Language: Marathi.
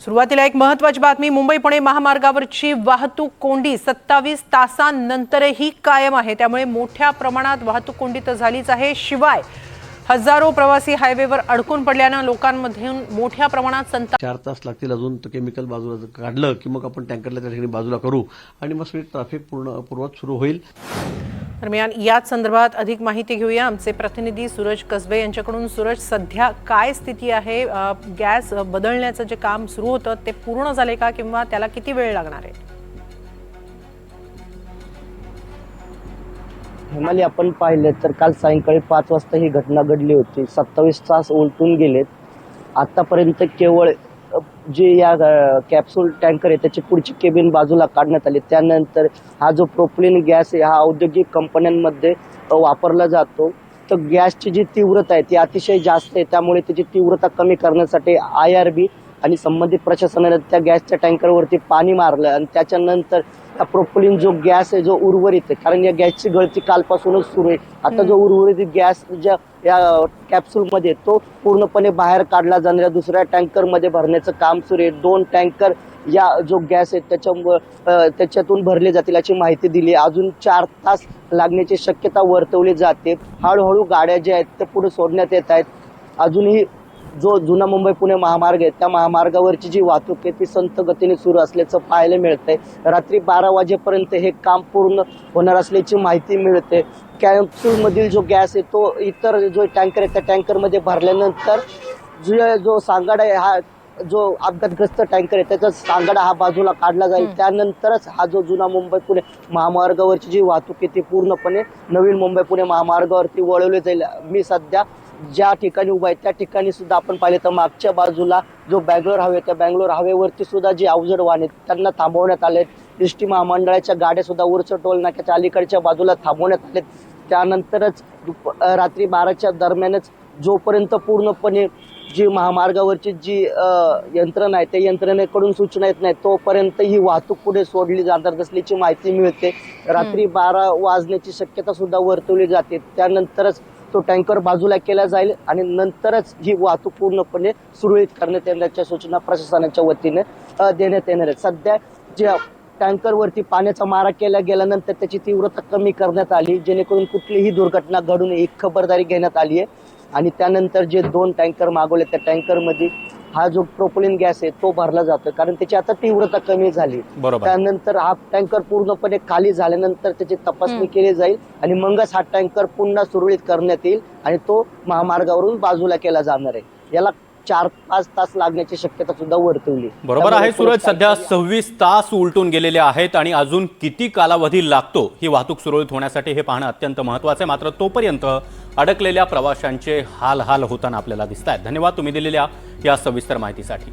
सुरुवातीला एक महत्वाची बातमी मुंबई पुणे महामार्गावरची वाहतूक कोंडी सत्तावीस तासांनंतरही कायम आहे. त्यामुळे मोठ्या प्रमाणात वाहतूक कोंडी तर झालीच आहे. शिवाय हजारो प्रवासी हायवेवर अडकून पडल्यानं लोकांमधून मोठ्या प्रमाणात संता चार तास लागतील अजून केमिकल बाजूला जर काढलं की मग आपण टँकरला त्या ठिकाणी बाजूला करू आणि मग सगळी ट्रॅफिक पूर्ण पूर्वत सुरू होईल. दरम्यान याच संदर्भात अधिक माहिती घेऊया. आमचे प्रतिनिधी सूरज कसबे यांच्याकडून. सूरज सध्या काय स्थिती आहे? गॅस बदलण्याचं जे काम सुरू होतं ते पूर्ण झाले का किंवा त्याला किती वेळ लागणार आहे? हेमाली आपण पाहिलं तर काल सायंकाळी पाच वाजता ही घटना घडली होती. सत्तावीस तास उलटून गेलेत. आतापर्यंत केवळ जे या कॅप्सूल टँकर आहे त्याची पुढची केबिन बाजूला काढण्यात आली. त्यानंतर हा जो प्रोपलिन गॅस आहे हा औद्योगिक कंपन्यांमध्ये वापरला जातो. तर गॅसची जी तीव्रता आहे ती अतिशय जास्त आहे. त्यामुळे त्याची तीव्रता कमी करण्यासाठी आय आर बी आणि संबंधित प्रशासनाने त्या गॅसच्या टँकरवरती पाणी मारलं आणि त्याच्यानंतर हा प्रोपलिन जो गॅस आहे जो उर्वरित आहे कारण या गॅसची गळती कालपासूनच सुरू आहे. आता जो उर्वरित गॅस ज्या या कॅप्सूलमध्ये तो पूर्णपणे बाहेर काढला जाणाऱ्या दुसऱ्या टँकरमध्ये भरण्याचं काम सुरू आहे. दोन टँकर या जो गॅस आहे त्याच्या त्याच्यातून भरले जातील याची माहिती दिली. अजून चार तास लागण्याची शक्यता वर्तवली जाते. हळूहळू गाड्या ज्या आहेत त्या पुढे सोडण्यात येत आहेत. अजूनही जो जुना मुंबई पुणे महामार्ग आहे त्या महामार्गावरची जी वाहतूक आहे ती संत गतीने सुरू असल्याचं पाहायला मिळतंय. रात्री बारा वाजेपर्यंत हे काम पूर्ण होणार असल्याची माहिती मिळते. कॅप्सूल मधील जो गॅस आहे तो इतर जो टँकर आहे त्या टँकरमध्ये भरल्यानंतर जो जो सांगाडा आहे हा जो अपघातग्रस्त टँकर आहे त्याचा सांगाडा हा बाजूला काढला जाईल. त्यानंतरच हा जो जुना मुंबई पुणे महामार्गावरची जी वाहतूक आहे ती पूर्णपणे नवीन मुंबई पुणे महामार्गावरती वळवली जाईल. मी सध्या ज्या ठिकाणी उभा आहे त्या ठिकाणी सुद्धा आपण पाहिले तर मागच्या बाजूला जो बँगलोर हवे त्या बँगलोर हवेवरती सुद्धा जे अवजड वाहन आहेत त्यांना थांबवण्यात आले एस टी महामंडळाच्या गाड्या सुद्धा उरच टोल नाक्याच्या अलीकडच्या बाजूला थांबवण्यात आलेत. त्यानंतरच रात्री बाराच्या दरम्यानच जोपर्यंत पूर्णपणे जी महामार्गावरची जी यंत्रणा आहे त्या यंत्रणेकडून सूचना येत नाही तोपर्यंत ही वाहतूक पुढे सोडली जाणार नसल्याची माहिती मिळते. रात्री बारा वाजण्याची शक्यता सुद्धा वर्तवली जाते. त्यानंतरच तो टँकर बाजूला केला जाईल आणि नंतरच ही वाहतूक पूर्णपणे सुरळीत करण्यात येण्याच्या सूचना प्रशासनाच्या वतीने देण्यात येणार आहेत. सध्या ज्या टँकरवरती पाण्याचा मारा केला गेल्यानंतर त्याची तीव्रता कमी करण्यात आली जेणेकरून कुठलीही दुर्घटना घडू नये ही खबरदारी घेण्यात आली आहे. आणि त्यानंतर जे दोन टँकर मागवले त्या टँकरमध्ये हा जो प्रोपोलिन गॅस आहे तो भरला जातो कारण त्याची आता तीव्रता कमी झाली. बरोबर. त्यानंतर हा टँकर पूर्णपणे खाली झाल्यानंतर त्याची तपासणी केली जाईल आणि मगच हा टँकर पुन्हा सुरळीत करण्यात येईल आणि तो महामार्गावरून बाजूला केला जाणार आहे. याला चार पाच तास लागण्याची शक्यता सुद्धा वर्तवली. बरोबर आहे सूरज. सध्या सव्वीस तास उलटून गेलेले आहेत आणि अजून किती कालावधी लागतो ही वाहतूक सुरळीत होण्यासाठी हे पाहणं अत्यंत महत्वाचं आहे. मात्र तोपर्यंत अडकलेल्या प्रवाशांचे हाल हाल होताना आपल्याला दिसत आहेत धन्यवाद तुम्ही दिलेल्या या सविस्तर माहितीसाठी.